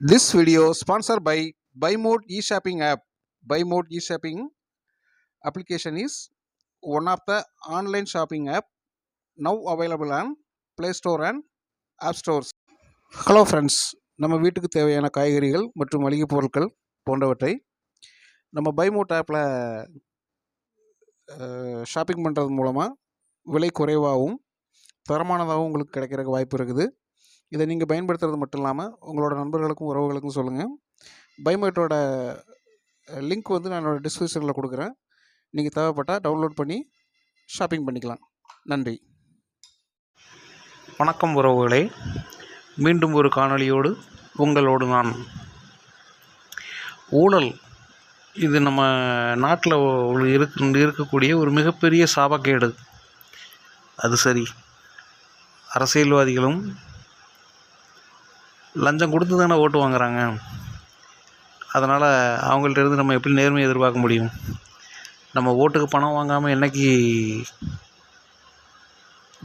This video sponsor by by mode e shopping app by mode e shopping application is one of the online shopping app now available on Play Store and App Stores hello friends நம்ம வீட்டுக்கு தேவையான காய்கறிகள் மற்றும் மளிகை பொருட்கள் போன்றவற்றை நம்ம பைமோட் ஆப்பில் ஷாப்பிங் பண்ணுறது மூலமாக விலை குறைவாகவும் தரமானதாகவும் உங்களுக்கு கிடைக்கிறக்கு வாய்ப்பு இருக்குது இதை நீங்கள் பயன்படுத்துறது மட்டும் இல்லாமல் உங்களோட நண்பர்களுக்கும் உறவுகளுக்கும் சொல்லுங்கள் பைமோட்டோட லிங்க் வந்து நான் என்னோடய டிஸ்கிரிப்ஷனில் கொடுக்குறேன். நீங்கள் தேவைப்பட்டால் டவுன்லோட் பண்ணி ஷாப்பிங் பண்ணிக்கலாம். நன்றி. வணக்கம் உறவுகளே. மீண்டும் ஒரு காணொளியோடு உங்களோடு நான். ஊழல் இது நம்ம நாட்டில் இருக்கு இருக்கக்கூடிய ஒரு மிகப்பெரிய சாபக்கேடு. அது சரி. அரசியல்வாதிகளும் லஞ்சம் கொடுத்து தானே ஓட்டு வாங்குறாங்க. அதனால் அவங்கள்ட்ட இருந்து நம்ம எப்படி நேர்மையை எதிர்பார்க்க முடியும்? நம்ம ஓட்டுக்கு பணம் வாங்காமல் என்றைக்கு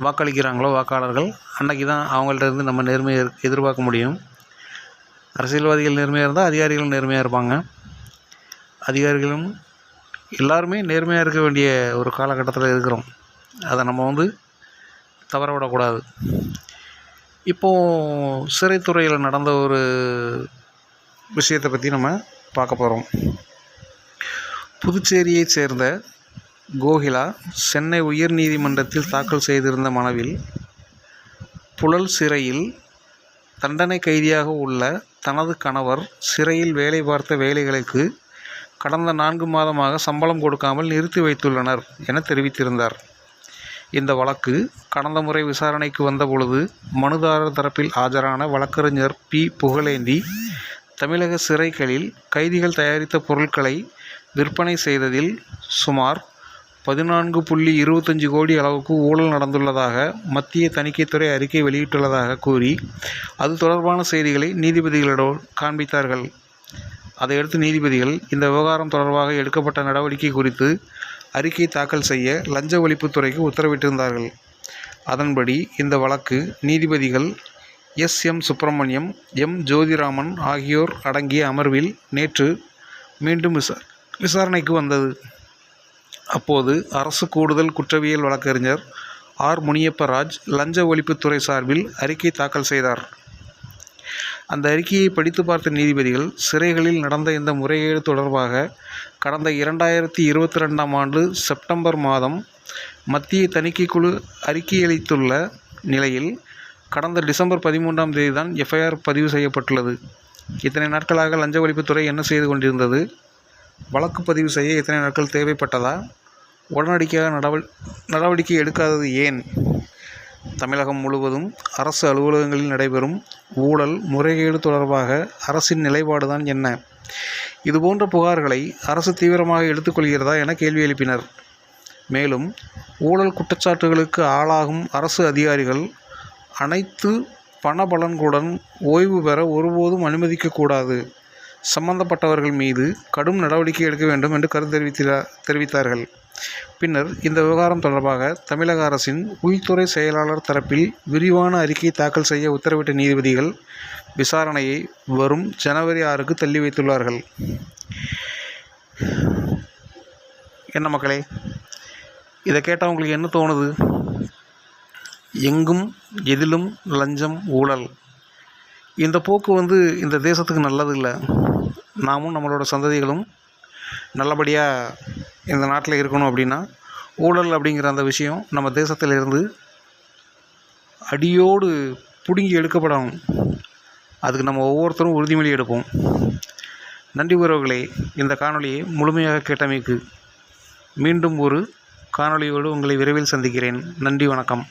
வாக்களிக்கிறாங்களோ வாக்காளர்கள் அன்னைக்கு தான் அவங்கள்ட்ட இருந்து நம்ம நேர்மையை எதிர்பார்க்க முடியும். அரசியல்வாதிகள் நேர்மையாக இருந்தால் அதிகாரிகளும் நேர்மையாக இருப்பாங்க. அதிகாரிகளும் எல்லாருமே நேர்மையாக இருக்க வேண்டிய ஒரு காலகட்டத்தில் இருக்கிறோம். அதை நம்ம வந்து தவற விடக்கூடாது. இப்போது சிறைத்துறையில் நடந்த ஒரு விஷயத்தை பற்றி நம்ம பார்க்க போகிறோம் புதுச்சேரியைச் சேர்ந்த கோகிலா சென்னை உயர்நீதிமன்றத்தில் தாக்கல் செய்திருந்த மனுவில் புழல் சிறையில் தண்டனை கைதியாக உள்ள தனது கணவர் சிறையில் வேலை பார்த்த வேலைகளுக்கு கடந்த நான்கு மாதமாக சம்பளம் கொடுக்காமல் நிறுத்தி வைத்துள்ளனர் என தெரிவித்திருந்தார். இந்த வழக்கு கடந்த முறை விசாரணைக்கு வந்தபொழுது மனுதாரர் தரப்பில் ஆஜரான வழக்கறிஞர் பி. புகழேந்தி தமிழக சிறைகளில் கைதிகள் தயாரித்த பொருட்களை விற்பனை செய்ததில் சுமார் பதினான்கு புள்ளி இருபத்தஞ்சு கோடி அளவுக்கு ஊழல் நடந்துள்ளதாக மத்திய தணிக்கைத்துறை அறிக்கை வெளியிட்டுள்ளதாக கூறி அது தொடர்பான செய்திகளை நீதிபதிகளிடம் காண்பித்தார்கள். அதையடுத்து நீதிபதிகள் இந்த விவகாரம் தொடர்பாக எடுக்கப்பட்ட நடவடிக்கை குறித்து அறிக்கை தாக்கல் செய்ய லஞ்ச ஒழிப்புத்துறைக்கு உத்தரவிட்டிருந்தார்கள். அதன்படி இந்த வழக்கு நீதிபதிகள் S. M. Subramaniam M. Jothiraman ஆகியோர் அடங்கிய அமர்வில் நேற்று மீண்டும் விசா விசாரணைக்கு வந்தது. அப்போது அரசு கூடுதல் குற்றவியல் வழக்கறிஞர் ஆர். முனியப்பராஜ் லஞ்ச ஒழிப்புத்துறை சார்பில் அறிக்கை தாக்கல் செய்தார். அந்த அறிக்கையை படித்து பார்த்த நீதிபதிகள் சிறைகளில் நடந்த இந்த முறைகேடு தொடர்பாக கடந்த இரண்டாயிரத்தி இருபத்தி ரெண்டாம் ஆண்டு செப்டம்பர் மாதம் மத்திய தணிக்கைக்குழு அறிக்கையளித்துள்ள நிலையில் கடந்த டிசம்பர் பதிமூன்றாம் தேதி தான் எஃப்ஐஆர் பதிவு செய்யப்பட்டுள்ளது. இத்தனை நாட்களாக லஞ்ச ஒழிப்புத்துறை என்ன செய்து கொண்டிருந்தது? வழக்கு பதிவு செய்ய இத்தனை நாட்கள் தேவைப்பட்டதா? உடனடியாக நடவ நடவடிக்கை எடுக்காதது ஏன்? தமிழகம் முழுவதும் அரசு அலுவலகங்களில் நடைபெறும் ஊழல் முறைகேடு தொடர்பாக அரசின் நிலைப்பாடுதான் என்ன? இதுபோன்ற புகார்களை அரசு தீவிரமாக எடுத்துக்கொள்கிறதா என கேள்வி எழுப்பினர். மேலும் ஊழல் குற்றச்சாட்டுகளுக்கு ஆளாகும் அரசு அதிகாரிகள் அனைத்து பணபலன்களுடன் ஓய்வு பெற ஒருபோதும் அனுமதிக்கக்கூடாது சம்பந்தப்பட்டவர்கள் மீது கடும் நடவடிக்கை எடுக்க வேண்டும் என்று கருத்து தெரிவித்தார் தெரிவித்தார்கள். பின்னர் இந்த விவகாரம் தொடர்பாக தமிழக அரசின் உள்துறை செயலாளர் தரப்பில் விரிவான அறிக்கை தாக்கல் செய்ய உத்தரவிட்ட நீதிபதிகள் விசாரணையை வரும் ஜனவரி ஆறுக்கு தள்ளி வைத்துள்ளார்கள். என்ன மக்களே இதை கேட்டால் உங்களுக்கு என்ன தோணுது? எங்கும் எதிலும் லஞ்சம் ஊழல். இந்த போக்கு வந்து இந்த தேசத்துக்கு நல்லது இல்லை. நாமும் நம்மளோட சந்ததிகளும் நல்லபடியாக இந்த நாட்டில் இருக்கணும் அப்படின்னா ஊழல் அப்படிங்கிற அந்த விஷயம் நம்ம தேசத்திலிருந்து அடியோடு பிடுங்கி எடுக்கப்படணும். அதுக்கு நம்ம ஒவ்வொருத்தரும் உறுதிமொழி எடுப்போம். நன்றி உறவுகளே இந்த காணொளியை முழுமையாக கேட்டமைக்கு மீண்டும் ஒரு காணொளியோடு உங்களை விரைவில் சந்திக்கிறேன். நன்றி வணக்கம்.